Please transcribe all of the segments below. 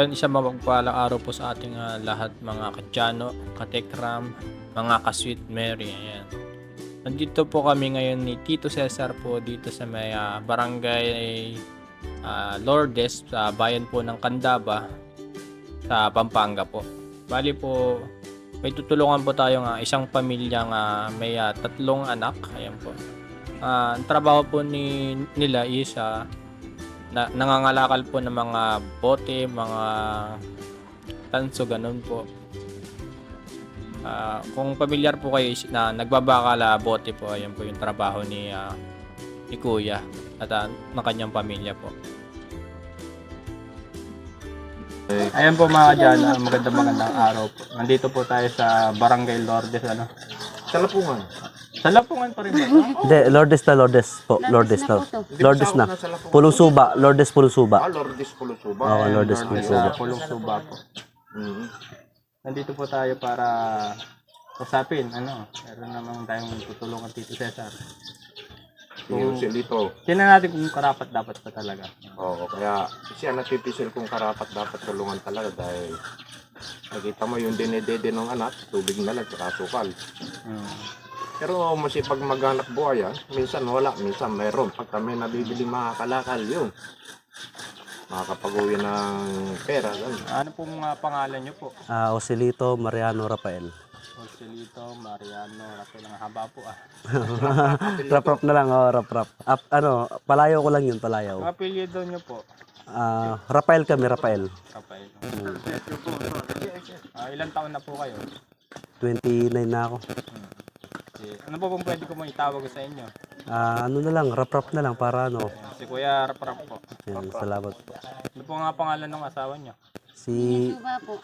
Ayun, isang mapagpalang araw po sa ating ah, lahat mga katyano, katekram, mga kasweet Mary. Ayan. Nandito po kami ngayon ni Tito Cesar po dito sa may ah, barangay ah, Lourdes sa bayan po ng Candaba sa Pampanga po. Bali po, may tutulungan po tayo nga isang pamilya nga may ah, tatlong anak. Ayan po. Ah, ang trabaho po ni nila is ah, na, nangangalakal po ng mga bote, mga tanso, ganun po. Ah, kung pamilyar po kayo is- na nagbabakala bote po, ayan po yung trabaho ni, ah, ni Kuya at ah, ng kanyang pamilya po. Ayan po mga dyan, ah, magandang magandang araw po. Nandito po tayo sa Barangay Lourdes, ano? Sa Lapungan. Sa Lapungan pa rin ba? Hindi, Lourdes na Lourdes po. Lourdes na. Lourdes na. Pulong Suba. Lourdes Pulong Suba. Ah, Lourdes Pulusuba. Oo, Lourdes Pulong Suba. Sa Pulong Suba po. Mhm. Nandito po tayo para usapin, ano, meron namang tayong tutulungan Tito Cesar. Yung silito. Tingnan natin kung karapat dapat pa talaga. Oo, kaya siya natipisil kung karapat dapat tulungan talaga dahil nakita mo yung dinedede ng anak, tubig na lang, tsaka sukal. Hmm. Pero masipag maghanap buhay yan, minsan wala, minsan mayroon. Pag kami nabibili mga kalakal, yun. Makakapag-uwi ng pera, ganun. Ano pong ah, pangalan niyo po? Ah, Osilito Mariano Rafael. Joselito Mariano Rafael ang haba po ah. Rap-rap na lang. Oh, rap-rap. Up, ano, palayaw ko lang yun, Ang palayaw. apelyido niyo po? Ah, Rafael kami, Rafael. Rafael. Ah, ilang taon na po kayo? 29 na ako. Si, ano po pong pwede ko mo itawag sa inyo? Ah, ano na lang, rap-rap na lang para ano. Si Kuya Raprap po. Yan, salamat po. Ano po nga pangalan ng asawa niyo? Si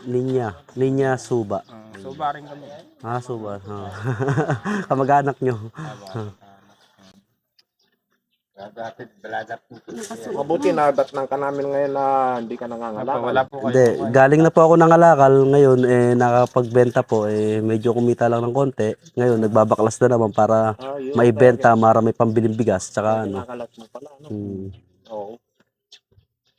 Ninya. Ninya Suba. Uh, suba rin kami. Ah, Suba. Ah. Kamag-anak nyo. Mabuti na datnang ka namin ngayon na hindi ka po, nangangalakal. wala po kayo. Hindi, galing na po ako ng alakal. Ngayon, eh, nakapagbenta po. Eh, medyo kumita lang ng konti. Ngayon, nagbabaklas na naman para Ah, yun. maibenta, para may pambiling bigas. Tsaka ano. Nakakalat mo pala, no? Hmm. Oo.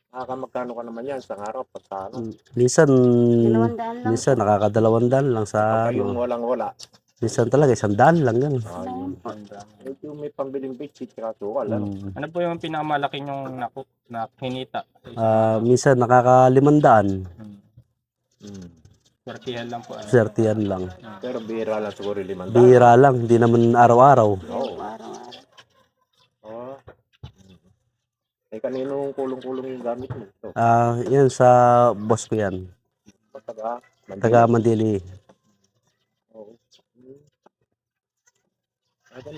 Nakakamagkano ka naman yan sa araw pagka ano? Minsan, lang. minsan nakakadalawang daan lang sa yung ano. walang wala. Minsan talaga, isang daan lang ganun. Ah, yun. Medyo may pambiling bitchit tsaka sukal. Ano? Hmm. Ano po yung pinakamalaki yung naku, na hinita? Ah, minsan nakakalimandaan. Hmm. Hmm. Swertihan lang po. Ano? Swertihan lang. Pero bira lang siguro limang daan. Bihira lang, hindi naman araw-araw. Oo. Ah. Eh, kaninong kulong-kulong yung gamit mo? Ito. Ah, yan sa boss ko yan. Taga, Taga Mandili. Oo. Hmm. Ah, ba?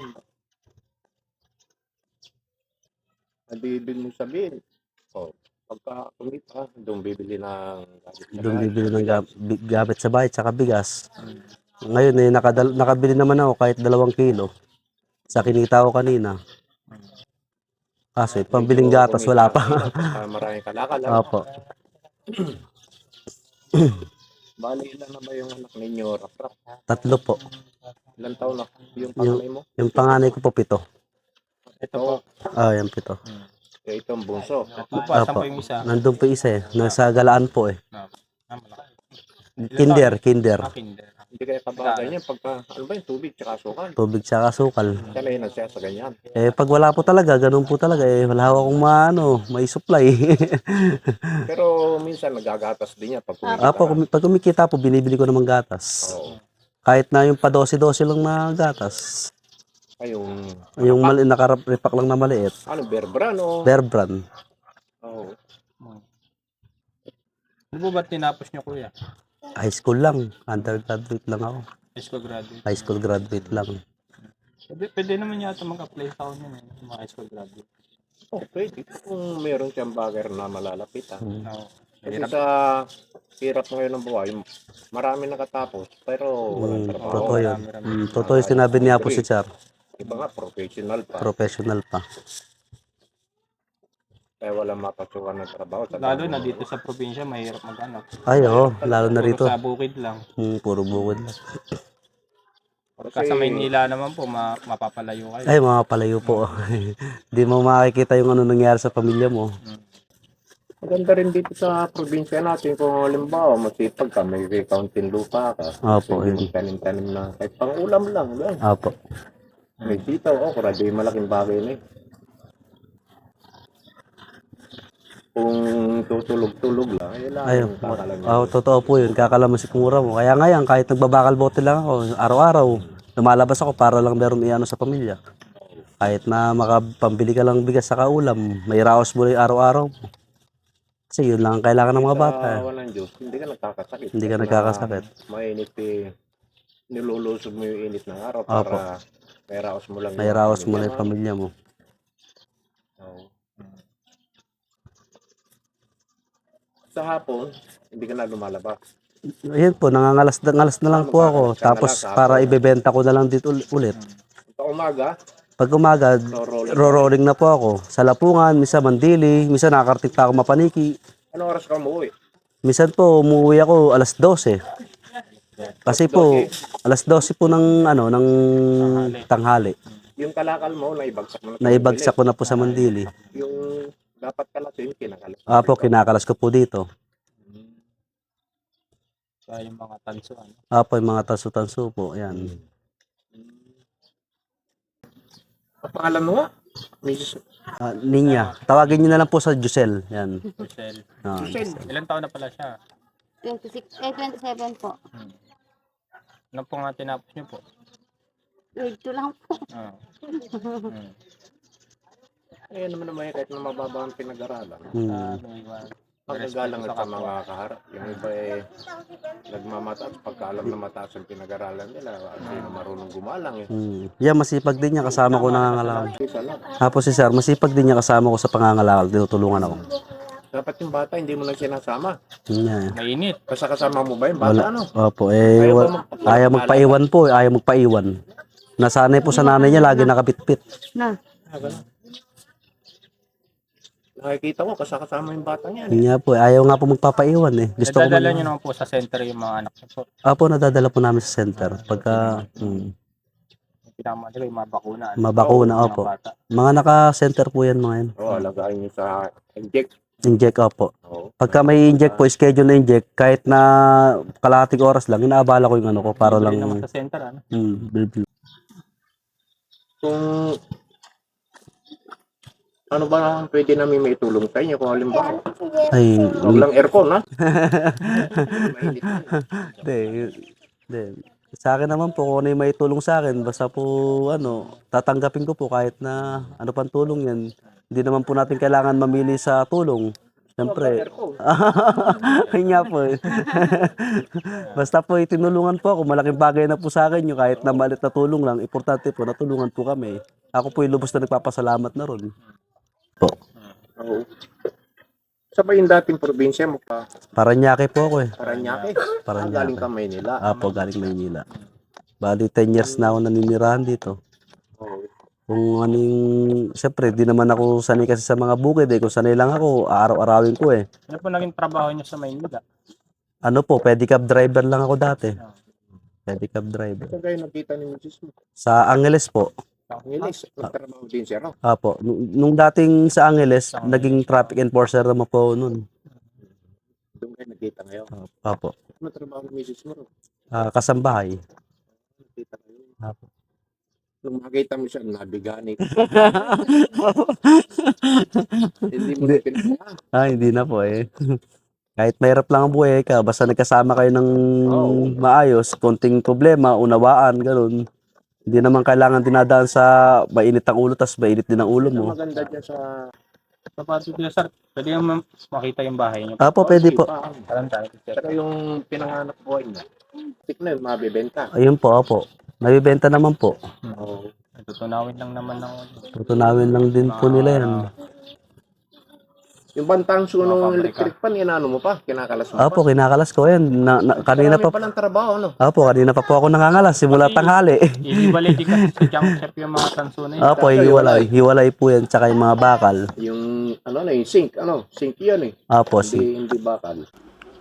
Ang bibig mo sabihin, oh, pagka kumita, doon bibili ng gamit sa Doon bahay. bibili ng ga- bi- gamit sa bahay, tsaka bigas. Ngayon, eh, nakadal- nakabili naman ako kahit dalawang kilo. Sa kinita ko kanina. Kaso, eh, pambiling gatas, wala pa. kumita ka na, pagka Maraming kalakal. ano? Opo. Bali, ilan na ba yung anak ninyo? Rap-rap. Tatlo po. Ilan taon na yung pangalay mo? Yung panganay ko po, pito. Ito po. Ah, yan, pito. Kaya itong bunso. Tatlo. Asan Apo. po yung isa? Nandun po isa eh. Nasa galaan po eh. Ah, malaki. Kinder, kinder. Ah, kinder. Hindi kaya kabagay niya pagka, ano ba yung tubig tsaka sukal? Tubig tsaka sukal. Sanay na siya sa ganyan. Eh, pag wala po talaga, ganun po talaga eh. Wala akong maano, may supply. Pero minsan nagagatas din niya pag kumita. Apo, kumi- pag kumikita po, binibili ko naman gatas. Oo. Kahit na yung pa 12-12 lang na gatas. Ay, yung, Yung mali, nakaripak lang na maliit. ano, bear brand o? Bear brand. Oo. Ano po ba tinapos niyo kuya? High school lang. Undergraduate lang ako. High school graduate. High school graduate lang. Pwede, pwede naman yata mag-apply sa akin yun eh. Mga high school graduate. Oh, pwede. Kung meron siyang bagay na malalapitan. Oo. Kasi Hirap. sa hirap ngayon ng buhay, marami nakatapos, pero walang Mm, trabaho. totoo yun. marami, Mm, totoo yung sinabi niya po si Char. Iba nga, professional pa. Professional pa. Kaya walang mapasukan ng trabaho. Sa Lalo na ng- dito sa probinsya, mahirap mag-anak. Ay, oo. Lalo na Puro rito. Sa bukid lang. Mm, puro bukod lang. Pagka sa Maynila naman po, ma- mapapalayo kayo. Ay, mga palayo po. Di mo makikita yung ano nangyari sa pamilya mo. Maganda rin dito sa probinsya natin kung halimbawa masipag ka, may counting lupa ka. Opo, yun. tanim-tanim na kahit pang ulam lang. Yan. Opo. May sitaw, okra, di malaking bagay na eh. Kung tutulog-tulog lang, eh lang. Ayun. kakalan Oh, totoo po yun. Kakalaman si mura mo. Kaya ngayon, kahit nagbabakal bote lang ako, araw-araw, lumalabas ako para lang meron iano sa pamilya. Kahit na makapambili ka lang bigas sa kaulam, may raos mo araw-araw. Kasi yun lang ang kailangan ng mga bata. Sa awa ng Diyos, hindi ka nagkakasakit. Hindi ka Kahit na nagkakasakit. Mainit eh, nilulusog mo yung init ng araw para may raos mo lang. May raos mo na yung pamilya mo. Sa hapon, hindi ka na lumalabas. Ayun po, nangangalas ngalas na lang po ako. Tapos para ibebenta ko na lang dito ul- ulit. Sa umaga, Pag umaga, ro-rolling na po ako. Sa Lapungan, misa Mandili, misa nakakarating pa ako Mapaniki. Anong oras ka umuwi? Minsan po umuwi ako alas 12. Kasi po alas 12 po ng ano ng tanghali. Yung kalakal mo, naibagsak mo na. sa Naibagsak ko na po sa Mandili. Yung dapat kalasin, kinakalas. Apo kinakalas ko po dito. Kaya yung mga tanso, ano. Apo yung mga tanso-tanso po. Ayan. Ang pangalan mo nga? Mrs. Ah, Ninya. Tawagin niyo na lang po sa Jusel. Yan. Michelle. Ah, Ilan taon na pala siya? 26, eh, 27 po. Ano po nga tinapos niyo po? Grade 2 lang po. Ah. Hmm. Ayun naman naman kahit na mababa ang pinag-aralan. hmm. Iwan. Pagkagalang sa mga kaharap. Yung iba eh, nagmamataas. Pagka alam na mataas ang pinag-aralan nila, hindi na marunong gumalang eh. Hmm. Yan, masipag din niya kasama ko nangangalakal. Lang. Tapos si Sir, masipag din niya kasama ko sa pangangalakal. Tinutulungan ako. Dapat yung bata, hindi mo na sinasama. Eh. Mainit. Basta kasama mo ba yung bata, Wala. ano? Opo, eh, Ayaw wa- ayaw magpaiwan po, eh, ayaw magpaiwan. Nasanay po sa nanay niya, lagi nakabitbit. Na. Ah. Nakikita ko, kasama yung bata niya. Yun nga po, eh, ayaw nga po magpapaiwan eh. Gusto ko Nadadala man, niyo naman po sa center yung mga anak niyo po. Apo, nadadala po namin sa center. Pagka, hmm, Yung Pinakaman nila yung mga bakuna. ano. mabakuna, mga opo. bata. Mga naka-center po yan mga yan. Oo, oh, alagayin niyo sa inject. Inject, opo. Oo. Pagka may inject po, schedule na inject, kahit na kalahating oras lang, inaabala ko yung ano ko para Bili lang, naman sa center, ano. hmm, bil- bil- Kung ano ba ang pwede namin may tulong sa inyo kung halimbawa, ay, huwag lang aircon ha. Mainit na. Hindi, hindi. Sa akin naman po, kung ano yung may tulong sa akin, basta po, ano, tatanggapin ko po kahit na ano pang tulong yan. Hindi naman po natin kailangan mamili sa tulong. Siyempre, Aircon. ayun nga po eh. Basta po itinulungan po ako, malaking bagay na po sa akin yung kahit na malit na tulong lang, importante po, natulungan po kami. Ako po yung lubos na nagpapasalamat na ron. Oo. Sa ba yung dating probinsya mo pa? Paranaque po ako eh. Paranaque. Ah, Paranaque. galing ka Maynila. Apo, galing Maynila. Bali, 10 years na ako naninirahan dito. Oo. Kung ano yung, siyempre, di naman ako sanay kasi sa mga bukid eh. Kung sanay lang ako, araw-arawin ko eh. Ano po naging trabaho niyo sa Maynila? Ano po, pedicab driver lang ako dati. Pedicab driver. Saan kayo nakita ni Mrs. mo? Sa Angeles po. Ngilis, nagtrabaho din siya raw. Apo, nung, nung dating sa Angeles, naging traffic enforcer naman po noon. Doon kayo nakita ngayon. Apo, Ano trabaho mo raw? Ah, kasambahay. Nakita kayo. Apo. Nung makita mo siya, nabigani. Hindi mo na pinaka. Ah, hindi na po eh. Kahit mahirap lang ang buhay ka, basta nagkasama kayo ng Oo. maayos, konting problema, unawaan, ganun. Hindi naman kailangan dinadaan sa mainit ang ulo, tas mainit din ang ulo mo. Ang maganda dyan sa... Sa pato niyo, sir, pwede yung ma- makita yung bahay niyo. Apo, pwede po. Parang tayo, sir. Pero yung pinanganap buhay niya, tik na yun, mabibenta. Ayun po, apo. Nabibenta naman po. Oo. Tutunawin lang naman ng Tutunawin lang din po nila yan. Yung bantang sunong Mga pabrika. electric pan, inano mo pa, kinakalas mo Apo, pa. kinakalas ko yan. Na, na- kanina Marami pa, pa ng trabaho, no? apo, kanina pa po ako nangangalas, simula tanghali. Iibalay din kasi sa junk shop yung mga tanso na yun. Apo, hiwalay. Hiwalay po yan, tsaka yung mga bakal. Yung, ano na, yung sink, ano, sink yan eh. Apo, si, Hindi, hindi bakal.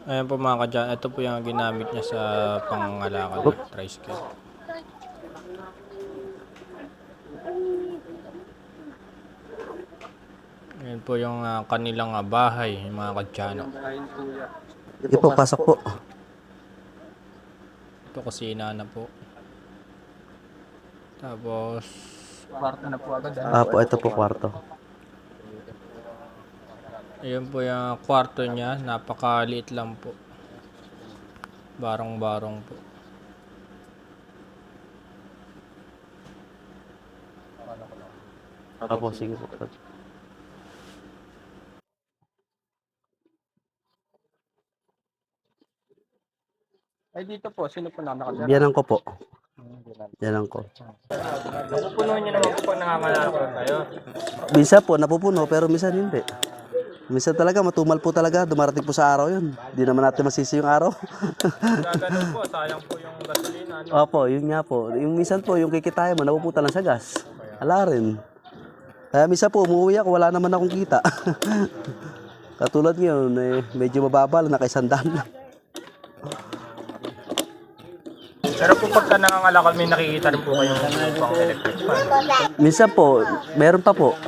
Ayan po mga kadyan, ito po yung ginamit niya sa pangangalakal ng tricycle. Yan po yung ah, kanilang ah, bahay, yung mga kadyano. Sige po, pasok po. Ito kusina na po. Tapos, kwarto na po agad. Ah, po, ito po kwarto. Ayun po yung kwarto niya. Napakaliit lang po. Barong-barong po. Apo, sige po. Ay dito po, sino po na nakatira? Biyanan ko po. Biyanan ko. Napupuno niyo naman po pag nangangalakal kayo. Minsan po, napupuno, pero minsan hindi. Minsan talaga, matumal po talaga. Dumarating po sa araw yun. Di naman natin masisi yung araw. Gaganon po, sayang po yung gasolina. Ano? Opo, yun nga po. Yung minsan po, yung kikitaya mo, napupunta lang sa gas. Ala rin. Kaya minsan po, umuwi ako, wala naman akong kita. Katulad ngayon, eh, medyo mababa lang, nakaisandaan lang. Pero po pagka nangangalakal, may nakikita rin po kayong pang electric fan. Minsan po, meron pa po.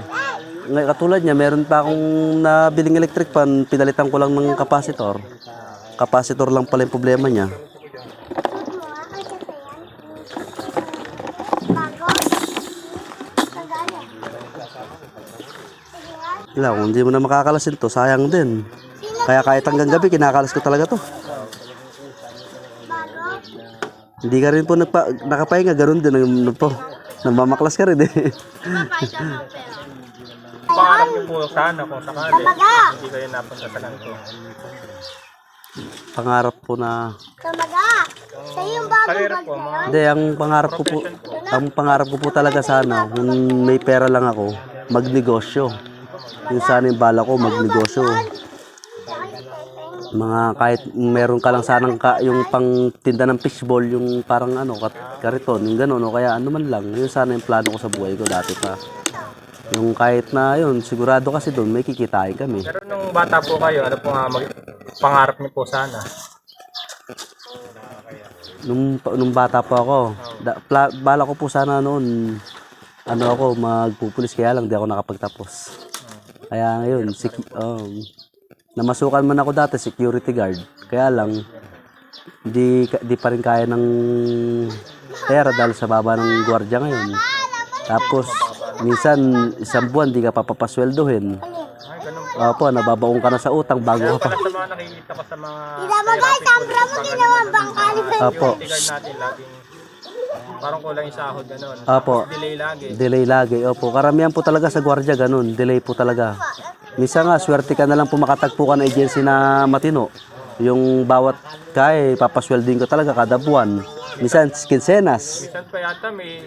Ngay- Katulad niya, meron pa akong nabiling electric fan, pinalitan ko lang ng kapasitor. Kapasitor lang pala yung problema niya. Wala, kung hindi mo na makakalasin to, sayang din. Kaya kahit hanggang gabi, kinakalas ko talaga to. Hindi ka rin po nagpa, nakapahinga, ganun din. Ano po, namamaklas ka rin eh. Pangarap niyo po sana kung sakali. Hindi kayo napunta sa lanto. Pangarap po na Kamaga! Sa'yo yung bagong bag po, Hindi, ang pangarap ko po, ang pangarap ko po talaga sana, kung may pera lang ako, magnegosyo. Yung sana yung bala ko, magnegosyo. Mga kahit meron ka lang sanang ka, yung pang tinda ng fishball, yung parang ano, kat- kariton, yung gano'n, o kaya ano man lang. Yun sana yung plano ko sa buhay ko dati pa. Yung kahit na yun, sigurado kasi doon may kikitain kami. Pero nung bata po kayo, ano po nga mag- pangarap niyo po sana? Nung, nung bata pa ako, da, pla, bala ko po sana noon, ano ako, magpupulis kaya lang di ako nakapagtapos. Kaya ngayon, sec, um, namasukan man ako dati, security guard. Kaya lang, di, di pa rin kaya ng pera dahil sa baba ng gwardiya ngayon. Tapos, minsan, isang buwan, di ka papapasweldohin. Opo, nababaong ka na sa utang bago ka pa. Sa mga nakikita ko sa mga Ilabagay, sambra mo ginawang bangkali ba? Opo, natin laging parang kulang yung sahod ganun. opo. Delay lagi. Delay lagi. Opo, karamihan po talaga sa gwardiya ganun. Delay po talaga. Minsan nga, swerte ka na lang po makatagpo ka ng agency na matino. Yung bawat kaya, papaswelding ko talaga kada buwan. Minsan, kinsenas. Minsan pa yata may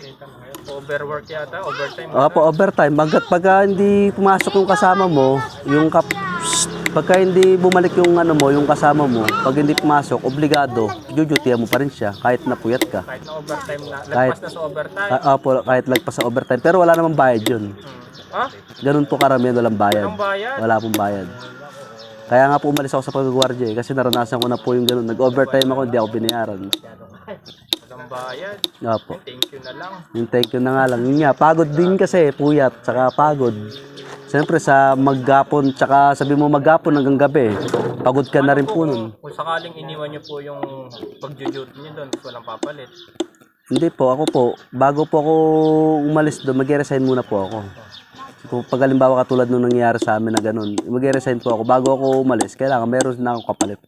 overwork yata, overtime. Opo, overtime. Hanggat pagka hindi pumasok yung kasama mo, yung kap... Pagka hindi bumalik yung ano mo, yung kasama mo, pag hindi pumasok, obligado, jujutihan mo pa rin siya, kahit napuyat ka. Kahit na overtime na, Kahit- lagpas na sa overtime. Ah, opo, kahit lagpas sa overtime. Pero wala namang bayad yun. Hmm. Ha? Ganun po karamihan, walang bayad. Anong bayad? Wala pong bayad. Kaya nga po umalis ako sa paggagwardya eh, kasi naranasan ko na po yung ganun. Nag-overtime ako, hindi ako binayaran. Anong bayad? Opo. Thank you na lang. Yung thank you na nga lang. Yun nga, pagod din kasi, puyat, tsaka pagod. Siyempre sa maggapon, tsaka sabi mo maggapon hanggang gabi, pagod ka na rin po nun. Kung sakaling iniwan niyo po yung pag-duty niyo doon, walang papalit. Hindi po, ako po, bago po ako umalis doon, mag-resign muna po ako. Kung pag halimbawa katulad nung nangyayari sa amin na ganun, mag-resign po ako. Bago ako umalis, kailangan meron na akong kapalit.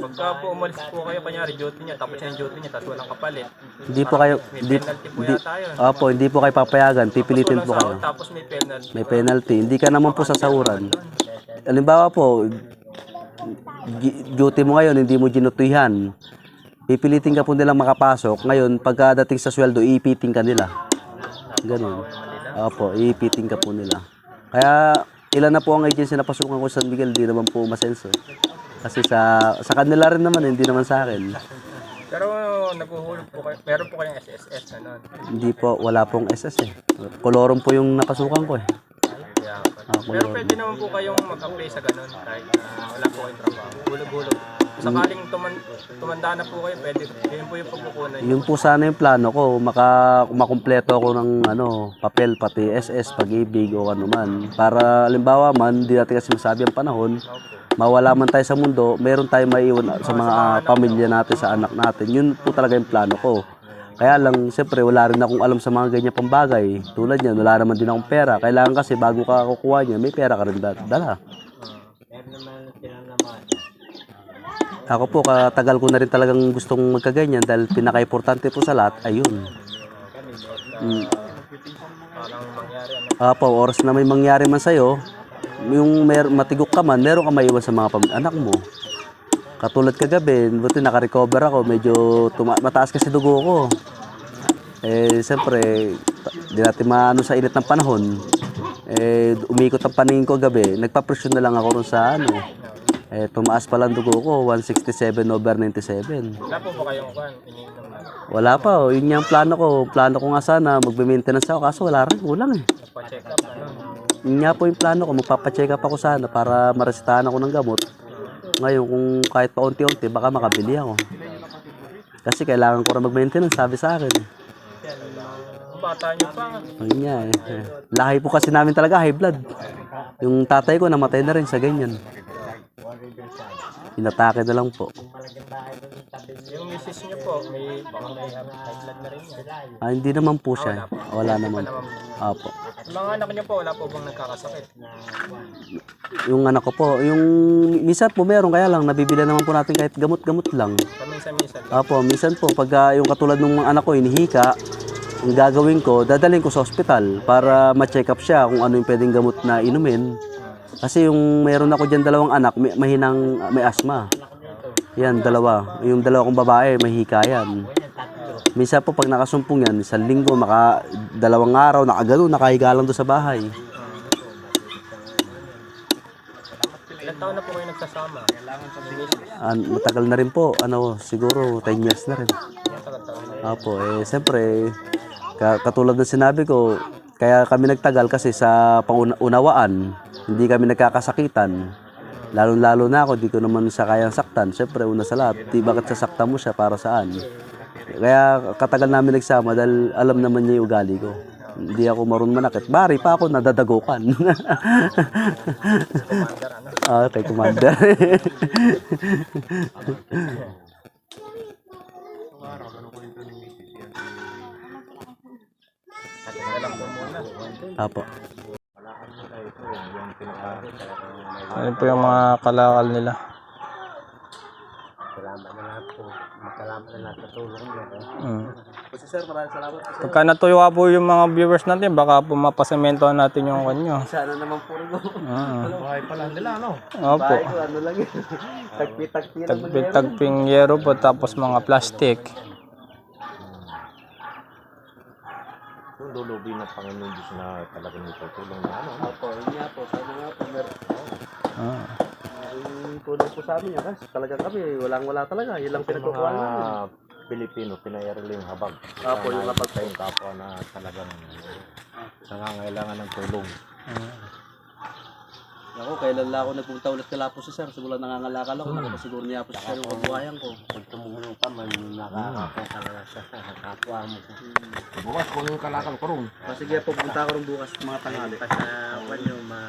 Pagka po umalis po kayo, kanyari duty niya, tapos yung duty niya, tapos walang kapalit. Hindi po kayo, May hindi, penalty po hindi, yata yun. opo, hindi po kayo papayagan, pipilitin po kayo. tapos may penalty. May penalty, hindi ka naman po sasahuran. Halimbawa po, duty mo ngayon, hindi mo ginutuyan. Pipilitin ka po nilang makapasok. Ngayon, pagkadating sa sweldo, iipitin ka nila. Ganun. Opo, iipitin ka po nila. Kaya, ilan na po ang agency na pasukan ko sa San Miguel, di naman po masenso. Kasi sa sa kanila rin naman, hindi naman sa akin. Pero naguhulog po kayo, meron po kayong SSS na nun. Hindi po, wala pong SS eh. Kolorum po yung napasukan ko eh. Ah, Pero pwede naman po kayong mag-apply sa ganun kahit na wala po kayong trabaho. Hulog-hulog. Sakaling tuman- tumanda na po kayo, pwede. Yun po yung pagkukunan. Yun po sana yung plano ko, maka, makumpleto ako ng ano, papel, pati SS, pag-ibig o ano man. Para, alimbawa man, di natin kasi masabi ang panahon, mawala man tayo sa mundo, meron tayong maiwan sa mga ah, pamilya natin, sa anak natin. Yun po talaga yung plano ko. Kaya lang, siyempre, wala rin akong alam sa mga ganyan pang bagay. Tulad niyan, wala naman din akong pera. Kailangan kasi, bago ka kukuha niya, may pera ka rin da- dala. Ako po, katagal ko na rin talagang gustong magkaganyan dahil pinaka-importante po sa lahat, ayun. Mm. Apo, oras na may mangyari man sa'yo, yung mer matigok ka man, meron ka maiwan sa mga anak mo. Katulad kagabi, buti naka-recover ako, medyo mataas kasi dugo ko. Eh, siyempre, di natin maano sa init ng panahon. Eh, umikot ang paningin ko gabi, nagpa-presyon na lang ako ron sa ano. Eh, tumaas pa lang dugo ko, 167 over 97. Wala po ba kayong na. Wala pa, oh. yun ang plano ko. Plano ko nga sana, magbe-maintenance ako, kaso wala rin, kulang eh. Pa-check up. Ano? Yun nga po yung plano ko, magpapacheck up ako sana para maresetahan ako ng gamot. Ngayon, kung kahit pa unti-unti, baka makabili ako. Kasi kailangan ko rin mag-maintenance, sabi sa akin. Ang bata nyo pa. Yun nga eh. Eh, Lahi po kasi namin talaga, high blood. Yung tatay ko namatay na rin sa ganyan. Inatake na lang po. Yung misis nyo po, may baka may high blood na rin yan. Ah, hindi naman po siya. Wala naman po. Yung mga anak nyo po, wala po bang nagkakasakit? Yung anak ko po, yung minsan po meron kaya lang nabibili naman po natin kahit gamot-gamot lang. Paminsan-minsan. Apo, minsan po pag ah, yung katulad ng anak ko inihika, ang gagawin ko, dadalhin ko sa ospital para ma-check up siya kung ano yung pwedeng gamot na inumin. Kasi yung meron ako diyan dalawang anak, may, mahinang may asma. Yan, dalawa. Yung dalawa kong babae, may hika yan. Minsan po pag nakasumpong yan, isang linggo, maka dalawang araw, nakagano, nakahiga lang doon sa bahay. Ilan taon na po kayo nagsasama? Ah, matagal na rin po, ano, siguro 10 years na rin. Apo, eh siyempre, ka- katulad ng sinabi ko, kaya kami nagtagal kasi sa pangunawaan, hindi kami nagkakasakitan. Lalo-lalo na ako, di ko naman siya kayang saktan. Siyempre, una sa lahat, di bakit sasaktan mo siya para saan? Kaya katagal namin nagsama dahil alam naman niya yung ugali ko. Hindi ako marunong manakit. Bari pa ako nadadagokan. ah, kay Commander. Apo. Ano po yung mga kalakal nila? Mm. Kasi sir, maraming salamat. Pagka natuwa po yung mga viewers natin, baka po mapasementohan natin yung kanyo. Sana naman po rin ako. Ah. Bahay pala nila, no? Opo. Bahay ko, ano lang yun. Tagpi-tagpi lang ng yero. Tagping yero po tapos mga plastic. Yung lulubi ng Panginoon Diyos na talagang itutulong na ano. Opo, yun nga po. Sabi nga po, meron. Ah. Yung tulong po sa amin yan. Kasi talaga kami, walang-wala talaga. Yun lang pinagkukuha namin. Mga Pilipino, pinayarili yung habag. Opo, yung Sana habag. sa yung kapwa na talagang nangangailangan ng tulong. Ako, kailan lang ako nagpunta ulit kala po sa sir. Simula nangangalakal ako. Nakapasiguro niya po sa sir yung kabuhayan ko. Pag tumulong ka man, nakakapunta ka na sa kapwa mo. Bukas kung yung kalakal ko rin. Ah, sige po, pupunta ako rin bukas mga tanghali. Pa sa ma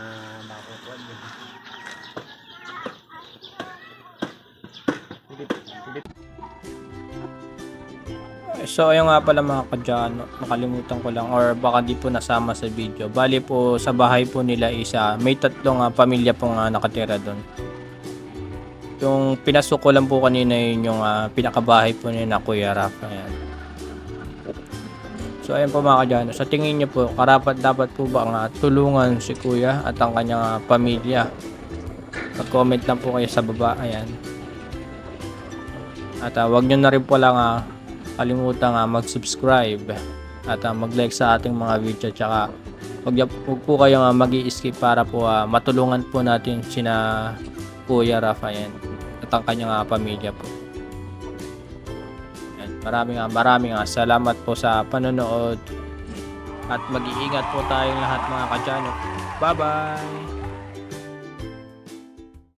So ayun nga pala mga kadyano, nakalimutan ko lang or baka di po nasama sa video. Bali po sa bahay po nila isa, may tatlong ah, pamilya po nga nakatira doon. Yung pinasok ko lang po kanina yun yung ah, pinakabahay po ni na Kuya Rafa. Ayan. So ayun po mga kadyano, sa tingin niyo po, karapat dapat po ba nga tulungan si Kuya at ang kanyang ah, pamilya? Mag-comment lang po kayo sa baba. Ayan. At ah, wag nyo na rin po lang ah, kalimutan nga mag-subscribe at ah, mag-like sa ating mga video tsaka wag, wag po kayo nga mag skip para po ah, matulungan po natin sina Kuya Rafael at ang kanyang ah, pamilya po. Yan. Maraming nga, maraming nga salamat po sa panonood at mag-iingat po tayong lahat mga kadyano. Bye-bye!